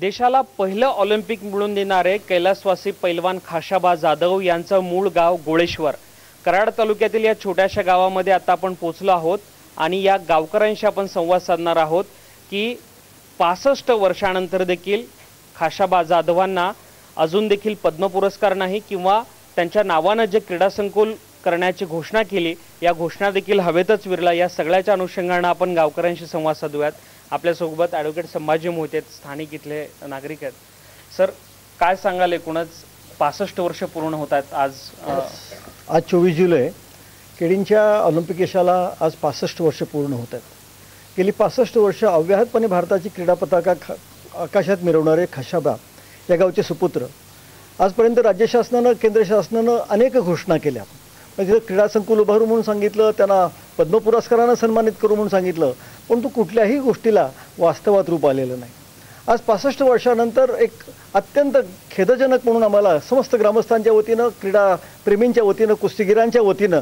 देशाला पहिलं ऑलिम्पिक मिळून देणारे कैलासवासी पैलवान खाशाबा जाधव यांचं मूळ गाव गोळेश्वर. कराड तालुक्यातील या छोट्याशा गावामध्ये आता आपण पोचलो आहोत आणि या गावकऱ्यांशी आपण संवाद साधणार आहोत की पासष्ट वर्षानंतर देखील खाशाबा जाधवांना अजून देखील पद्म पुरस्कार नाही किंवा त्यांच्या नावानं जे क्रीडा संकुल करण्याची घोषणा केली या घोषणा देखील हवेतच विरला. या सगळ्याच्या अनुषंगानं आपण गावकऱ्यांशी संवाद साधूयात. आपल्यासोबत ॲडव्होकेट संभाजी मोहिते आहेत, स्थानिक इथले नागरिक आहेत. सर काय सांगाल एकूणच? पासष्ट वर्ष पूर्ण होत आहेत आज आज चोवीस जुलै केडींच्या ऑलिम्पिक यशाला आज पासष्ट वर्ष पूर्ण होत आहेत. गेली पासष्ट वर्ष अव्याहतपणे भारताची क्रीडा पताका ख आकाशात मिरवणारे खशाबा या गावचे सुपुत्र. आजपर्यंत राज्य शासनानं केंद्र शासनानं अनेक घोषणा केल्या. म्हणजे तिथं क्रीडा संकुल उभारू म्हणून सांगितलं त्यांना पद्म पुरस्कारानं सन्मानित करू म्हणून सांगितलं परंतु कुठल्याही गोष्टीला वास्तवात रूप आलेलं नाही. आज पासष्ट वर्षानंतर एक अत्यंत खेदजनक म्हणून आम्हाला समस्त ग्रामस्थांच्या वतीनं क्रीडाप्रेमींच्या वतीनं कुस्तीगिरांच्या वतीनं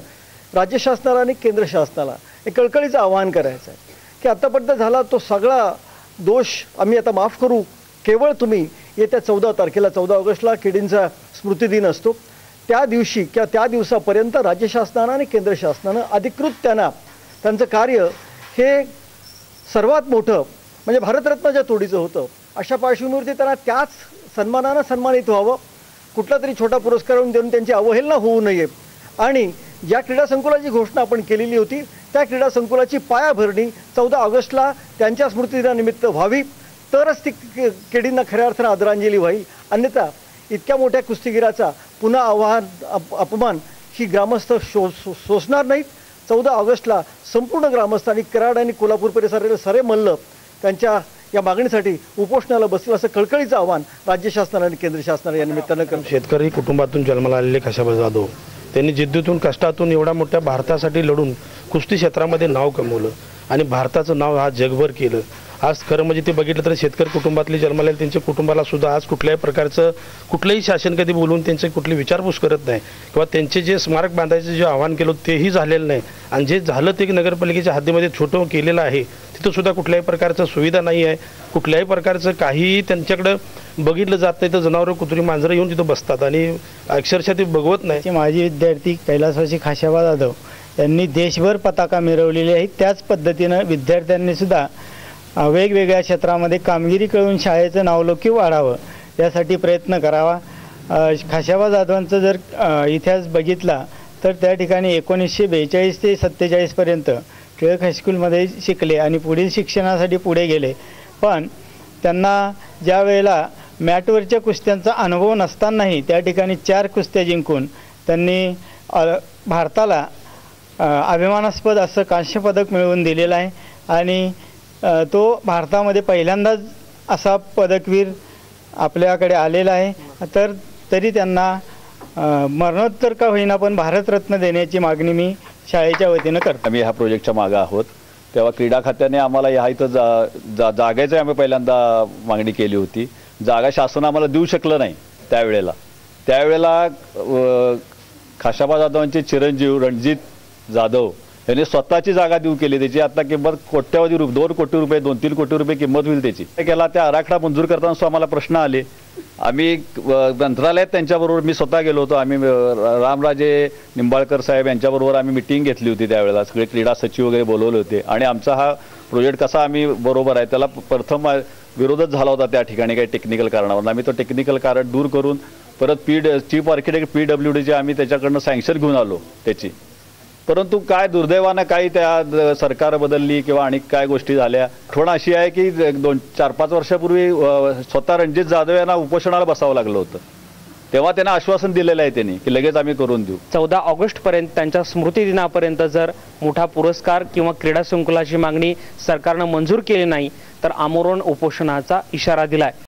राज्य शासनाला आणि केंद्र शासनाला एक कळकळीचं आवाहन करायचं आहे. की आतापर्यंत झाला तो सगळा दोष आम्ही आता माफ करू. केवळ तुम्ही येत्या चौदा तारखेला चौदा ऑगस्टला किडींचा स्मृतिदिन असतो. त्या दिवशी किंवा त्या दिवसापर्यंत राज्य शासनानं आणि केंद्र शासनानं अधिकृत त्यांना त्यांचं कार्य हे सर्वात मोठं म्हणजे भारतरत्नाच्या तोडीचं होतं अशा पार्श्वभूमीवरती त्यांना त्याच सन्मानानं सन्मानित व्हावं. कुठला तरी छोटा पुरस्कार देऊन त्यांची अवहेलना होऊ नये. आणि ज्या क्रीडा संकुलाची घोषणा आपण केलेली होती त्या क्रीडा संकुलाची पायाभरणी चौदा ऑगस्टला त्यांच्या स्मृतिदिनानिमित्त व्हावी. तरच ती के- केडींना खऱ्या अर्थानं आदरांजली व्हाईल अन्यथा इतक्या मोठ्या कुस्तीगिराचा पुन्हा आव्हान अप अपमान ही ग्रामस्थ शो शो- सोसणार नाहीत. चौदा ऑगस्टला संपूर्ण ग्रामस्थ आणि कराड आणि कोल्हापूर परिसरातील सारे मल्ल त्यांच्या या मागणीसाठी उपोषणाला बसतील असं कळकळीचं आव्हान राज्य शासनाला आणि केंद्र शासनाला या निमित्तानं करतो शेतकरी कुटुंबातून जन्माला आलेले कशाब जाधव त्यांनी जिद्दीतून कष्टातून एवढ्या मोठ्या भारतासाठी लढून कुस्ती क्षेत्रामध्ये नाव कमवलं आणि भारताचं नाव आज जगभर केलं. आज खरं म्हणजे ते बघितलं तर शेतकरी कुटुंबातले जन्माला त्यांच्या कुटुंबाला सुद्धा आज कुठल्याही प्रकारचं कुठलंही शासन कधी बोलून त्यांचे कुठली विचारपूस करत नाही. किंवा त्यांचे जे स्मारक बांधायचं जे आव्हान केलं तेही झालेलं नाही. आणि जे झालं ते नगरपालिकेच्या हद्दीमध्ये छोटं केलेलं आहे तिथं सुद्धा कुठल्याही प्रकारचं सुविधा नाही आहे. कुठल्याही प्रकारचं काहीही त्यांच्याकडं बघितलं जात नाही तर जनावरं कुत्री मांजरं येऊन तिथं बसतात. आणि अक्षरशः ते बघवत नाही. माझी माजी विद्यार्थी कैलासवासी खाशाबा जाधव यांनी देशभर पताका मिरवलेली आहे त्याच पद्धतीनं विद्यार्थ्यांनी सुद्धा वेगवेगळ्या क्षेत्रामध्ये कामगिरी करून शाळेचं नावलौकिक वाढावं यासाठी प्रयत्न करावा. खाशाबा जाधवांचं जर इतिहास बघितला तर त्या ठिकाणी एकोणीसशे बेचाळीस ते सत्तेचाळीसपर्यंत टिळक हायस्कूलमध्ये शिकले आणि पुढील शिक्षणासाठी पुढे गेले. पण त्यांना ज्या वेळेला मॅटवरच्या कुस्त्यांचा अनुभव नसतानाही त्या ठिकाणी चार कुस्त्या जिंकून त्यांनी भारताला अभिमानास्पद असं कांस्य पदक मिळवून दिलेलं आहे. आणि तो भारतामध्ये पहिल्यांदाच असा पदकवीर आपल्याकडे आलेला आहे. तर तरी त्यांना मरणोत्तर का होईना पण भारतरत्न देण्याची मागणी मी शाळेच्या वतीनं करतो. आम्ही ह्या प्रोजेक्टच्या मागं आहोत. तेव्हा क्रीडा खात्याने आम्हाला ह्या इथं जा जा जागेचं आम्ही पहिल्यांदा मागणी केली होती. जागा शासन आम्हाला देऊ शकलं नाही त्यावेळेला. त्यावेळेला खाशाबा जाधवांचे चिरंजीव रणजित जाधव यांनी स्वतःची जागा देऊ केली त्याची. आता किंमत कोट्यावधी रुपये दोन कोटी रुपये दोन तीन कोटी रुपये किंमत होईल त्याची. केला त्या आराखडा मंजूर करताना सुद्धा आम्हाला प्रश्न आले. आम्ही मंत्रालयात त्यांच्याबरोबर मी स्वतः गेलो होतो. आम्ही रामराजे निंबाळकर साहेब यांच्याबरोबर आम्ही मिटिंग घेतली होती त्यावेळेला. सगळे क्रीडा सचिव वगैरे बोलवले होते. आणि आमचा हा प्रोजेक्ट कसा आम्ही बरोबर आहे त्याला प्रथम विरोधच झाला होता त्या ठिकाणी काही टेक्निकल कारणावर आम्ही तो टेक्निकल कारण दूर करून परत P chief architect P W डीचे आम्ही त्याच्याकडनं सँक्शन घेऊन आलो त्याची. परंतु काय दुर्दैवानं काही त्या सरकार बदलली किंवा आणि काय गोष्टी झाल्या? ठोण अशी आहे की दोन चार पाच वर्षापूर्वी स्वतः रणजित जाधव यांना उपोषणाला बसावं लागलं होतं. तेव्हा त्यांना आश्वासन दिलेलं आहे त्यांनी की लगेच आम्ही करून देऊ. चौदा ऑगस्टपर्यंत त्यांच्या स्मृतिदिनापर्यंत जर मोठा पुरस्कार किंवा क्रीडा संकुलाची मागणी सरकारनं मंजूर केली नाही तर आमोरण उपोषणाचा इशारा दिलाय.